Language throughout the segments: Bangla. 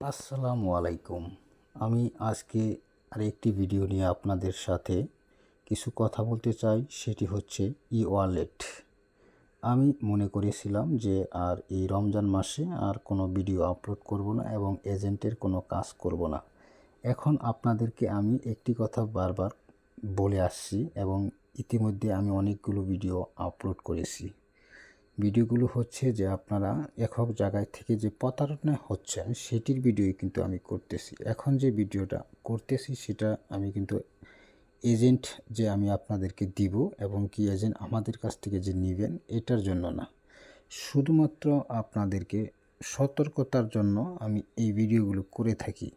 আসসালামু আলাইকুম। আমি আজকে আরেকটি ভিডিও নিয়ে আপনাদের সাথে কিছু কথা বলতে চাই, সেটি হচ্ছে ই ওয়ালেট আমি মনে করেছিলাম যে আর এই রমজান মাসে আর কোনো ভিডিও আপলোড করব না এবং এজেন্টের কোনো কাজ করব না। এখন আপনাদেরকে আমি একটি কথা বারবার বলে আসছি এবং ইতিমধ্যে আমি অনেকগুলো ভিডিও আপলোড করেছি। ভিডিওগুলো হচ্ছে যে আপনারা একক জায়গায় থেকে যে প্রতারণা হচ্ছেন, সেটির ভিডিওই কিন্তু আমি করতেছি। এখন যে ভিডিওটা করতেছি, সেটা আমি কিন্তু এজেন্ট যে আমি আপনাদেরকে দিব এবং কি এজেন্ট আমাদের কাছ থেকে যে নেবেন, এটার জন্য না। শুধুমাত্র আপনাদেরকে সতর্কতার জন্য আমি এই ভিডিওগুলো করে থাকি।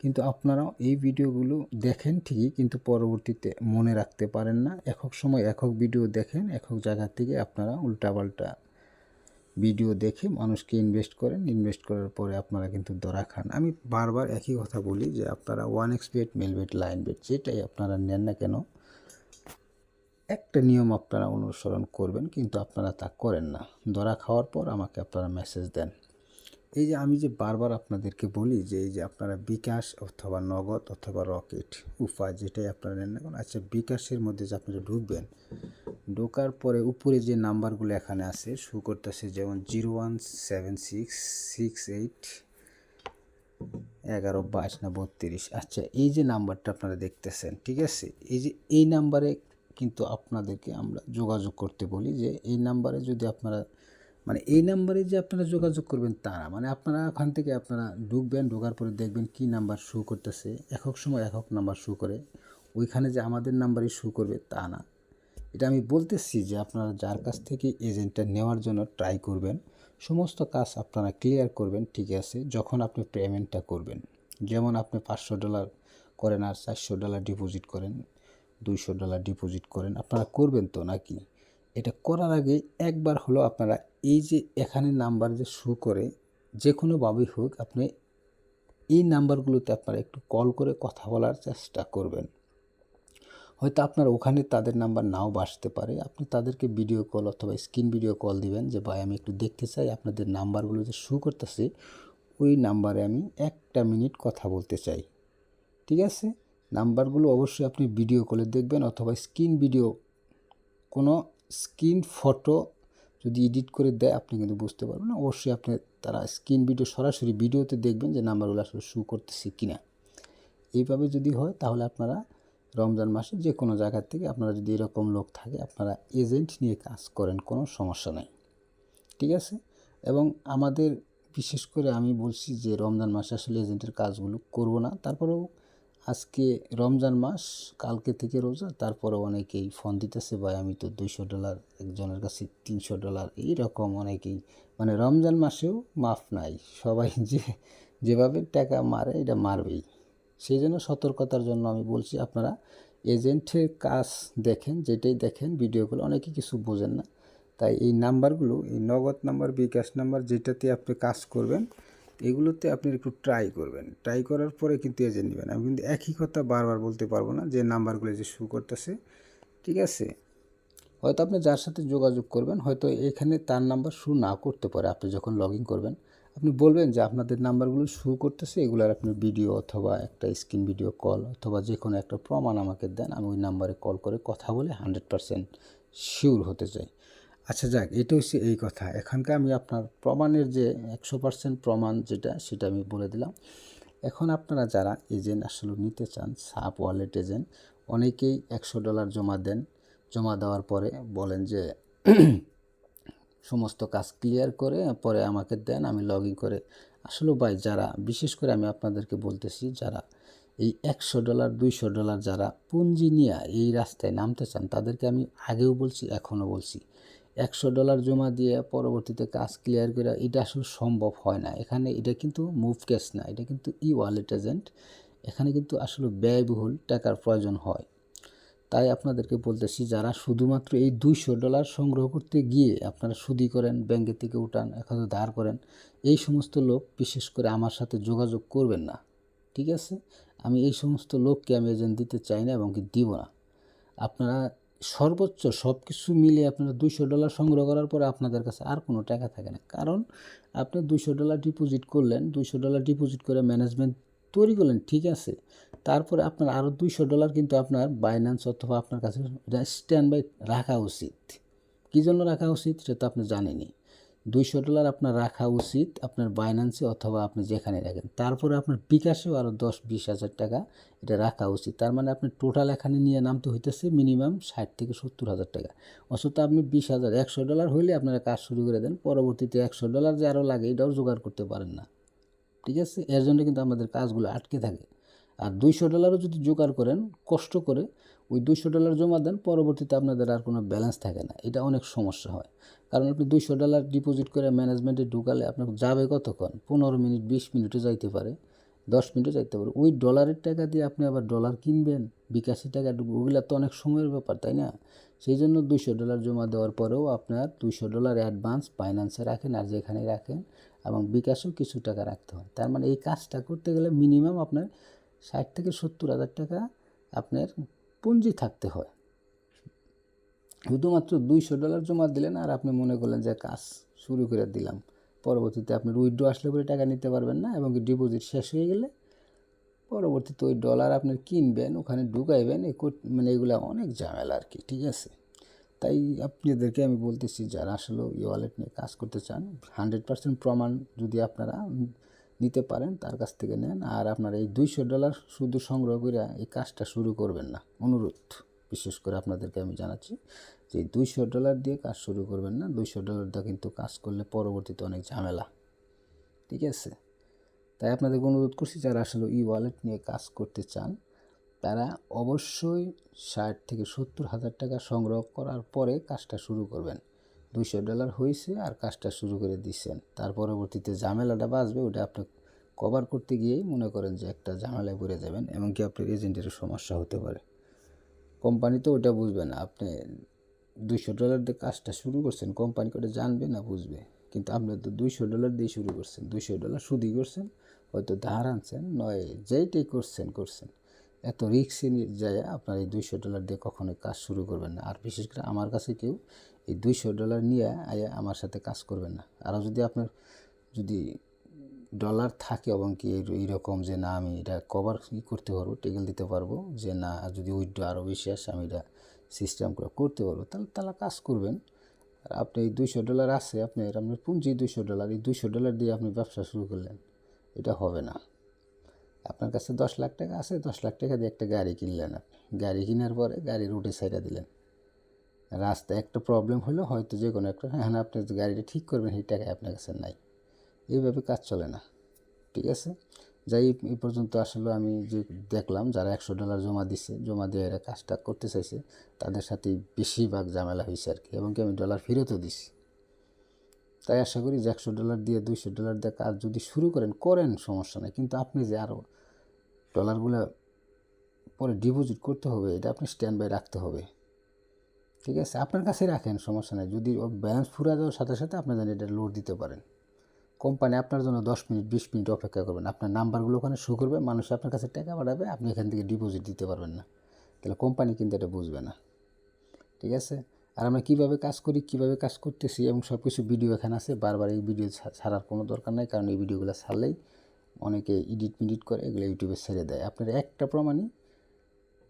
কিন্তু আপনারাও এই ভিডিওগুলো দেখেন ঠিকই, কিন্তু পরবর্তীতে মনে রাখতে পারেন না। একক সময় একক ভিডিও দেখেন, একক জায়গা থেকে আপনারা উল্টাপাল্টা ভিডিও দেখে মানুষকে ইনভেস্ট করেন। ইনভেস্ট করার পরে আপনারা কিন্তু ধরা খান। আমি বারবার একই কথা বলি যে আপনারা one X bet Melbet Linebet যেটাই আপনারা নেন না কেন, একটা নিয়ম আপনারা অনুসরণ করবেন, কিন্তু আপনারা তা করেন না। ধরা খাওয়ার পর আমাকে আপনারা মেসেজ দেন। এই যে আমি যে বারবার আপনাদেরকে বলি যে, এই যে আপনারা বিকাশ অথবা নগদ অথবা রকেট উফা যেটাই আপনারা নেন না আচ্ছা বিকাশের মধ্যে যে আপনারা ঢুকবেন, ঢোকার পরে উপরে যে নাম্বারগুলো এখানে আছে শু করতেছে যেমন zero one seven six six eight এগারো বাইশ না বত্রিশ। আচ্ছা এই যে নাম্বারটা আপনারা দেখতেছেন, ঠিক আছে? এই যে এই নাম্বারে কিন্তু আপনাদেরকে আমরা যোগাযোগ করতে বলি যে, এই নাম্বারে যদি আপনারা মানে এই নাম্বারে যে আপনারা যোগাযোগ করবেন তা না। মানে আপনারা ওখান থেকে আপনারা ঢুকবেন, ঢোকার পরে দেখবেন কি নাম্বার শু করতেছে। একক সময় একক নাম্বার শু করে। ওইখানে যে আমাদের নাম্বারই শু করবে তা না। এটা আমি বলতেছি যে আপনারা যার কাছ থেকে এজেন্টটা নেওয়ার জন্য ট্রাই করবেন, সমস্ত কাজ আপনারা ক্লিয়ার করবেন, ঠিক আছে? যখন আপনি পেমেন্টটা করবেন। যেমন আপনি পাঁচশো ডলার করেন আর চারশো ডলার ডিপোজিট করেন, দুইশো ডলার ডিপোজিট করেন, আপনারা করবেন তো নাকি? এটা করার আগে একবার হলো আপনারা এই যে এখানে নাম্বার যে শো করে, যে কোনোভাবেই হোক আপনি এই নাম্বারগুলোতে আপনারা একটু কল করে কথা বলার চেষ্টা করবেন। হয়তো আপনার ওখানে তাদের নাম্বার নাও বাসতে পারে। আপনি তাদেরকে ভিডিও কল অথবা স্ক্রিন ভিডিও কল দিবেন যে, ভাই, আমি একটু দেখতে চাই আপনাদের নাম্বারগুলো যে শো করতেছে, ওই নাম্বারে আমি একটা মিনিট কথা বলতে চাই। ঠিক আছে? নাম্বারগুলো অবশ্যই আপনি ভিডিও কলে দেখবেন অথবা স্ক্রিন ভিডিও কোনো স্ক্রিন ফটো যদি এডিট করে দেয়, আপনি কিন্তু বুঝতে পারবেন। অবশ্যই আপনি তারা স্ক্রিন ভিডিও সরাসরি ভিডিওতে দেখবেন যে নাম্বারগুলো আসলে শু করতেছে কি না এইভাবে যদি হয়, তাহলে আপনারা রমজান মাসে যে কোনো জায়গার থেকে আপনারা যদি এরকম লোক থাকে, আপনারা এজেন্ট নিয়ে কাজ করেন, কোনো সমস্যা নাই। ঠিক আছে? এবং আমাদের, বিশেষ করে আমি বলছি যে রমজান মাসে আসলে এজেন্টের কাজগুলো করব না। তারপরেও আজকে রমজান মাস, কালকে থেকে রোজা, তারপরে অনেকেই ফোন দিতেছে, ভাই, আমি তো দুইশো ডলার, একজনের কাছে তিনশো ডলার। এইরকম অনেকেই। মানে রমজান মাসেও মাফ নাই। সবাই যে, যেভাবে টাকা মারে, এটা মারবেই। সেই জন্য সতর্কতার জন্য আমি বলছি, আপনারা এজেন্টের কাজ দেখেন, যেটাই দেখেন ভিডিওগুলো অনেকে কিছু বোঝেন না। তাই এই নাম্বারগুলো, এই নগদ নাম্বার, বিকাশ নাম্বার, যেটাতে আপনি কাজ করবেন এগুলোতে আপনি একটু ট্রাই করবেন। ট্রাই করার পরে কিন্তু এজেন্ট নেবেন। আমি কিন্তু একই কথা বারবার বলতে পারব না যে নাম্বারগুলো যে শু করতেছে। ঠিক আছে? হয়তো আপনি যার সাথে যোগাযোগ করবেন, হয়তো এখানে তার নাম্বার শু না করতে পারে। আপনি যখন লগ করবেন, আপনি বলবেন যে আপনাদের নাম্বারগুলো শু করতেছে, এগুলার আপনি ভিডিও অথবা একটা স্ক্রিন ভিডিও কল অথবা যে কোনো একটা প্রমাণ আমাকে দেন, আমি ওই নাম্বারে কল করে কথা বলে হান্ড্রেড পারসেন্ট শিওর হতে চাই। আচ্ছা যাক, এটা হচ্ছে এই কথা। এখানকার আমি আপনার প্রমাণের যে একশো পার্সেন্ট প্রমাণ যেটা, সেটা আমি বলে দিলাম। এখন আপনারা যারা এজেন্ট আসলে নিতে চান সাপ ওয়ালেট এজেন্ট অনেকেই একশো ডলার জমা দেন, জমা দেওয়ার পরে বলেন যে, সমস্ত কাজ ক্লিয়ার করে, পরে আমাকে দেন, আমি লগ ইন করে। আসলে ভাই, যারা, বিশেষ করে আমি আপনাদেরকে বলতেছি, যারা এই একশো ডলার দুইশো ডলার যারা পুঞ্জি নিয়ে এই রাস্তায় নামতে চান, তাদেরকে আমি আগেও বলছি, এখনও বলছি। একশো ডলার জমা দিয়ে পরবর্তীতে কাজ ক্লিয়ার করে এটা আসলে সম্ভব হয় না। এখানে এটা কিন্তু মুভ ক্যাশ না, এটা কিন্তু ই ওয়ালেট এজেন্ট এখানে কিন্তু আসলে ব্যয়বহুল টাকার প্রয়োজন হয়। তাই আপনাদেরকে বলতেছি, যারা শুধুমাত্র এই দুইশো ডলার সংগ্রহ করতে গিয়ে আপনারা সুদি করেন, ব্যাংকে থেকে উঠান এখন ধার করেন, এই সমস্ত লোক বিশেষ করে আমার সাথে যোগাযোগ করবেন না। ঠিক আছে? আমি এই সমস্ত লোককে আমি এজেন্ট দিতে চাই না এবং কি দিব না। আপনারা সর্বোচ্চ সব কিছু মিলিয়ে আপনারা দুশো ডলার সংগ্রহ করার পরে আপনাদের কাছে আর কোনো টাকা থাকে না। কারণ আপনি দুশো ডলার ডিপোজিট করলেন দুশো ডলার ডিপোজিট করে ম্যানেজমেন্ট তৈরি করলেন, ঠিক আছে। তারপরে আপনার আরও দুইশো ডলার কিন্তু আপনার বাইন্যান্স অথবা আপনার কাছে স্ট্যান্ড বাই রাখা উচিত। কী জন্য রাখা উচিত সেটা আপনি জানেনই। দুইশো ডলার আপনার রাখা উচিত আপনার বাইন্যান্সে অথবা আপনি যেখানে রাখেন। তারপরে আপনার বিকাশেও আরও দশ বিশ হাজার টাকা এটা রাখা উচিত। তার মানে আপনি টোটাল এখানে নিয়ে নামতে হইতেছে মিনিমাম ষাট থেকে সত্তর হাজার টাকা। অথচ আপনি বিশ হাজার, একশো ডলার হইলে আপনারা কাজ শুরু করে দেন, পরবর্তীতে একশো ডলার যে আরও লাগে এটাও জোগাড় করতে পারেন না। ঠিক আছে? এর জন্য কিন্তু আমাদের কাজগুলো আটকে থাকে। আর দুইশো ডলারও যদি জোগাড় করেন, কষ্ট করে ওই দুশো ডলার জমা দেন, পরবর্তীতে আপনাদের আর কোনো ব্যালেন্স থাকে না। এটা অনেক সমস্যা হয়। কারণ আপনি দুইশো ডলার ডিপোজিট করে ম্যানেজমেন্টে ঢুকালে আপনার যাবে কতক্ষণ? পনেরো মিনিট, বিশ মিনিটও যাইতে পারে, দশ মিনিটও যাইতে পারে। ওই ডলারের টাকা দিয়ে আপনি আবার ডলার কিনবেন, বিকাশি টাকা ওগুলো তো অনেক সময়ের ব্যাপার, তাই না? সেই জন্য দুইশো ডলার জমা দেওয়ার পরেও আপনার দুইশো ডলার অ্যাডভান্স ফাইন্যান্সে রাখেন আর যেখানে রাখেন এবং বিকাশেও কিছু টাকা রাখতে হয়। তার মানে এই কাজটা করতে গেলে মিনিমাম আপনার ষাট থেকে সত্তর হাজার টাকা আপনার পুঁজি থাকতে হয়। শুধুমাত্র দুইশো ডলার জমা দিলেন আর আপনি মনে করলেন যে কাজ শুরু করে দিলাম। পরবর্তীতে আপনার উইথড্র আসলে পরে টাকা নিতে পারবেন না এবং ডিপোজিট শেষ হয়ে গেলে পরবর্তীতে ওই ডলার আপনি কিনবেন, ওখানে ঢুকাইবেন মানে এগুলো অনেক ঝামেলা আর কি, ঠিক আছে? তাই আপনাদেরকে আমি বলতেছি, যারা আসলে ই ওয়ালেট নিয়ে কাজ করতে চান হান্ড্রেড পার্সেন্ট প্রমাণ যদি আপনারা নিতে পারেন, তার কাছ থেকে নেন। আর আপনার এই দুইশো ডলার শুধু সংগ্রহ করে এই কাজটা শুরু করবেন না। অনুরোধ বিশেষ করে আপনাদেরকে আমি জানাচ্ছি যে দুইশো ডলার দিয়ে কাজ শুরু করবেন না। দুইশো ডলার দিয়ে কিন্তু কাজ করলে পরবর্তীতে অনেক ঝামেলা। ঠিক আছে? তাই আপনাদেরকে অনুরোধ করছি, যারা আসলে ই ওয়ালেট নিয়ে কাজ করতে চান, তারা অবশ্যই ষাট থেকে সত্তর হাজার টাকা সংগ্রহ করার পরে কাজটা শুরু করবেন। দুইশো ডলার হয়েছে আর কাজটা শুরু করে দিচ্ছেন। তার পরবর্তীতে ঝামেলাটা বাঁচবে, ওটা আপনি কভার করতে গিয়েই মনে করেন যে একটা ঝামেলায় পড়ে যাবেন এমনকি আপনার এজেন্টেরও সমস্যা হতে পারে। কোম্পানি তো ওটা বুঝবে না, আপনি দুইশো ডলার দিয়ে কাজটা শুরু করছেন, কোম্পানি ওটা জানবে না বুঝবে? কিন্তু আপনি তো দুইশো ডলার দিয়ে শুরু করছেন, দুইশো ডলার সুদই করছেন, হয়তো ধার আনছেন, নয়, যেইটাই করছেন করছেন। এত রিক্সে যায়, আপনার এই দুইশো ডলার দিয়ে কখনোই কাজ শুরু করবেন না। আর বিশেষ করে আমার কাছে কেউ এই দুইশো ডলার নিয়ে আয়া আমার সাথে কাজ করবেন না। আরও যদি আপনার যদি ডলার থাকে এবং কি এইরকম যে না আমি এটা কভার ই করতে পারব টেকেল দিতে পারব, যে না যদি উইড্রো আরও বেশি আসে, আমি এটা সিস্টেম করে করতে পারব, তাহলে তারা কাজ করবেন। আর আপনি এই দুইশো ডলার আছে আপনার আপনার পুঁজি দুইশো ডলার, এই দুইশো ডলার দিয়ে আপনি ব্যবসা শুরু করলেন, এটা হবে না। আপনার কাছে দশ লাখ টাকা আছে, দশ লাখ টাকা দিয়ে একটা গাড়ি কিনলেন আপনি। গাড়ি কেনার পরে গাড়ি রুটে সাইডে দিলেন। রাস্তায় একটা প্রবলেম হলো, হয়তো যে কোনো একটা হ্যাঁ আপনি যে গাড়িটা ঠিক করবেন, সেই টাকা আপনার কাছে নাই। এইভাবে কাজ চলে না, ঠিক আছে? যাই এই পর্যন্ত আসলে আমি যে দেখলাম, যারা একশো ডলার জমা দিছে, জমা দিয়ে এরা কাজটা করতে চাইছে, তাদের সাথে বেশিরভাগ ঝামেলা হয়েছে আর কি, এবং কি আমি ডলার ফেরতও দিছি। তাই আশা করি যে একশো ডলার দিয়ে দুইশো ডলার দিয়ে কাজ যদি শুরু করেন করেন, সমস্যা নেই। কিন্তু আপনি যে আরও ডলারগুলো পরে ডিপোজিট করতে হবে, এটা আপনি স্ট্যান্ড বাই রাখতে হবে। ঠিক আছে? আপনার কাছে রাখেন, সমস্যা নেই। যদি ব্যালেন্স ফুরা যাওয়ার সাথে সাথে আপনি যেন এটা লোড দিতে পারেন। কোম্পানি আপনার জন্য দশ মিনিট, বিশ মিনিট অপেক্ষা করবেন। আপনার নাম্বারগুলো ওখানে শো করবে, মানুষ আপনার কাছে টাকা পাঠাবে, আপনি এখান থেকে ডিপোজিট দিতে পারবেন না। তাহলে কোম্পানি কিন্তু এটা বুঝবে না। ঠিক আছে? আর আমরা কীভাবে কাজ করি, কীভাবে কাজ করতেছি এবং সব কিছু ভিডিও এখানে আছে, বারবার এই ভিডিও ছাড়ার কোনো দরকার নাই, কারণ এই ভিডিওগুলো ছাড়লেই অনেকে এডিট মিডিট করে, এগুলো ইউটিউবে ছেড়ে দেয়। আপনার একটা প্রমাণই,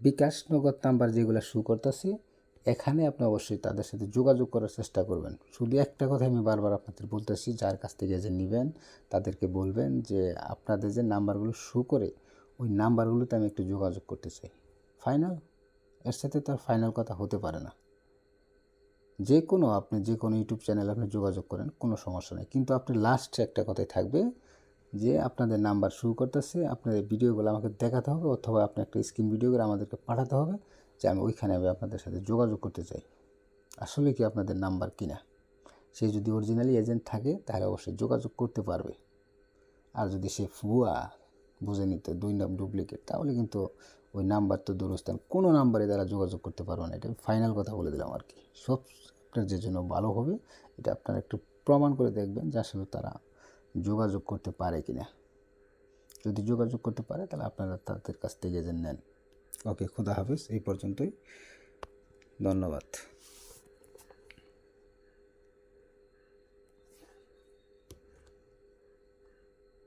বিকাশ নগদ নাম্বার যেগুলো শু করতেছে এখানে আপনি অবশ্যই তাদের সাথে যোগাযোগ করার চেষ্টা করবেন। শুধু একটা কথা আমি বারবার আপনাদের বলতেছি, যার কাছ থেকে যে নেবেন, তাদেরকে বলবেন যে আপনাদের যে নাম্বারগুলো শো করে, ওই নাম্বারগুলোতে আমি একটু যোগাযোগ করতে চাই। ফাইনাল এর সাথে তার ফাইনাল কথা হতে পারে না। যে কোনো আপনি, যে কোনো ইউটিউব চ্যানেলে আপনি যোগাযোগ করেন, কোনো সমস্যা নেই। কিন্তু আপনি লাস্টে একটা কথাই থাকবে যে আপনাদের নাম্বার শুরু করতেছে, আপনাদের ভিডিওগুলো আমাকে দেখাতে হবে, অথবা আপনি একটা স্ক্রিন ভিডিও করে আমাদেরকে পাঠাতে হবে। যে আমি ওইখানে আমি আপনাদের সাথে যোগাযোগ করতে চাই। আসলে কি আপনাদের নাম্বার কিনা? সে যদি অরিজিনালি এজেন্ট থাকে, তাহলে অবশ্যই যোগাযোগ করতে পারবে। আর যদি সে ফুয়া, বুঝে নিতে দুই নাম ডুপ্লিকেট তাহলে কিন্তু ওই নাম্বার তো দূরস্থান। কোনো নাম্বারে তারা যোগাযোগ করতে পারবে না। এটা ফাইনাল কথা বলে দিলাম আর কি। সব আপনার যে জন্য ভালো হবে, এটা আপনারা একটু প্রমাণ করে দেখবেন যে আসলে তারা যোগাযোগ করতে পারে কি না যদি যোগাযোগ করতে পারে, তাহলে আপনারা তাদের কাছ থেকে যে নেন। ওকে খুদা হাফেজ এই পর্যন্তই। ধন্যবাদ।